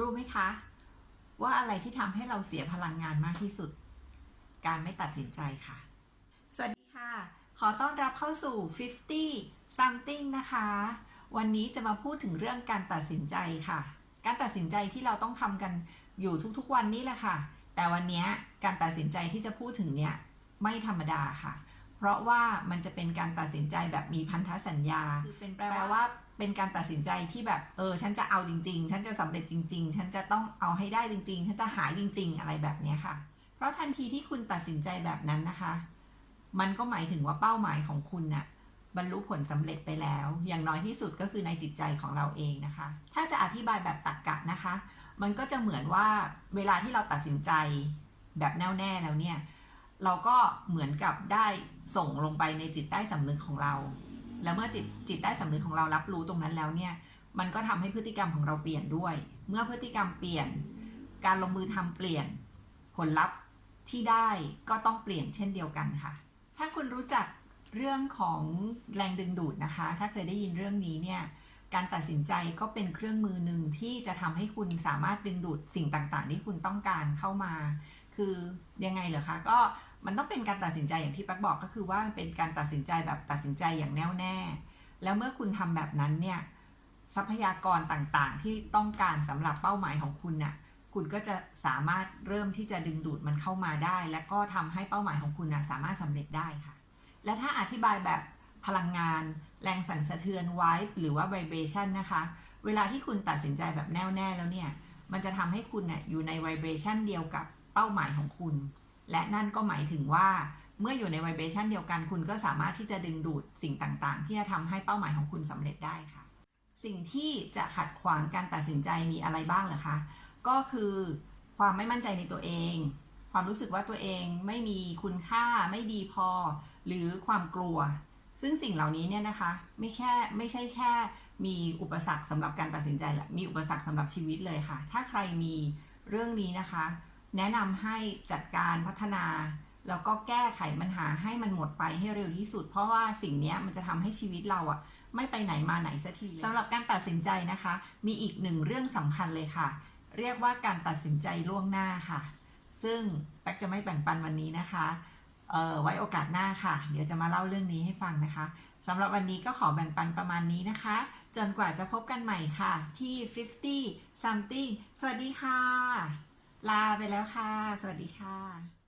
รู้ไหมคะ ว่าอะไรที่ทำให้เราเสียพลังงานมากที่สุด การไม่ตัดสินใจค่ะ สวัสดีค่ะ ขอต้อนรับเข้าสู่ 50 something นะคะ วันนี้จะมาพูดถึงเรื่องการตัดสินใจค่ะ การตัดสินใจที่เราต้องทำกันอยู่ทุกๆวันนี้แหละค่ะ แต่วันนี้การตัดสินใจที่จะพูดถึงเนี่ยไม่ธรรมดาค่ะ เพราะว่ามันจะเป็นการตัดสินใจแบบมีพันธสัญญาคือเป็นแปลว่าเป็นการตัดสินใจที่แบบเออฉันจะเอาจริง ๆ ฉันจะสำเร็จจริง ๆ ฉันจะต้องเอาให้ได้จริง ๆ ฉันจะหายจริง ๆ อะไรแบบเนี้ยค่ะ เพราะทันทีที่คุณตัดสินใจแบบนั้นนะคะ มันก็หมายถึงว่าเป้าหมายของคุณน่ะบรรลุผลสำเร็จไปแล้ว อย่างน้อยที่สุดก็คือในจิตใจของเราเองนะคะ ถ้าจะอธิบายแบบตรรกกะนะคะ มันก็จะเหมือนว่าเวลาที่เราตัดสินใจแบบแน่วแน่แล้วเนี่ย เราก็เหมือนกับได้ส่งลงไปในจิตใต้สำนึกของเรา แล้วเมื่อจิตจิตใต้สำนึกของเรารับรู้ตรงนั้นแล้วเนี่ย มันก็ทำให้พฤติกรรมของเราเปลี่ยนด้วย เมื่อพฤติกรรมเปลี่ยน การลงมือทำเปลี่ยน ผลลัพธ์ที่ได้ก็ต้องเปลี่ยนเช่นเดียวกันค่ะ ถ้าคุณรู้จักเรื่องของแรงดึงดูดนะคะ ถ้าเคยได้ยินเรื่องนี้เนี่ย การตัดสินใจก็เป็นเครื่องมือหนึ่งที่จะทำให้คุณสามารถดึงดูดสิ่งต่างๆ ที่คุณต้องการเข้ามา คือยังไงเหรอคะก็มันต้องเป็นการตัดสินใจอย่างที่ปักบอกก็คือว่ามันเป็นการตัดสินใจแบบตัดสินใจอย่างแน่วแน่ แล้วเมื่อคุณทำแบบนั้นเนี่ยทรัพยากรต่างๆ ที่ต้องการสำหรับเป้าหมายของคุณน่ะคุณก็จะสามารถเริ่มที่จะดึงดูดมันเข้ามาได้ และก็ทำให้เป้าหมายของคุณนะสามารถสำเร็จได้ค่ะ และถ้าอธิบายแบบพลังงาน แรงสั่นสะเทือนไวบ์หรือว่า vibration นะคะ เวลาที่คุณตัดสินใจแบบแน่วแน่แล้วเนี่ย มันจะทำให้คุณน่ยอยู่ใน vibration เดียวกับ เป้าหมายของคุณ และนั่นก็หมายถึงว่าเมื่ออยู่ใน vibration เดียวกัน คุณก็สามารถที่จะดึงดูดสิ่งต่างๆ ที่จะทำให้เป้าหมายของคุณสำเร็จได้ค่ะ สิ่งที่จะขัดขวางการตัดสินใจมีอะไรบ้างเหรอคะ ก็คือความไม่มั่นใจในตัวเอง ความรู้สึกว่าตัวเองไม่มีคุณค่าไม่ดีพอ หรือความกลัว ซึ่งสิ่งเหล่านี้เนี่ยนะคะ ไม่แค่ไม่ใช่แค่มีอุปสรรคสำหรับการตัดสินใจแหละมีอุปสรรคสำหรับชีวิตเลยค่ะ ถ้าใครมีเรื่องนี้นะคะ แนะนำให้จัดการพัฒนาแล้วก็แก้ไขปัญหาให้มันหมดไปให้เร็วที่สุด เพราะว่าสิ่งนี้มันจะทำให้ชีวิตเราอะไม่ไปไหนมาไหนสักทีสำหรับการตัดสินใจนะคะ มีอีกหนึ่งเรื่องสำคัญเลยค่ะ เรียกว่าการตัดสินใจล่วงหน้าค่ะ ซึ่งแป๊กจะไม่แบ่งปันวันนี้นะคะไว้โอกาสหน้าค่ะ เดี๋ยวจะมาเล่าเรื่องนี้ให้ฟังนะคะสำหรับวันนี้ก็ขอแบ่งปันประมาณนี้นะคะ จนกว่าจะพบกันใหม่ค่ะ ที่ 50 something สวัสดีค่ะ ลาไปแล้วค่ะ สวัสดีค่ะ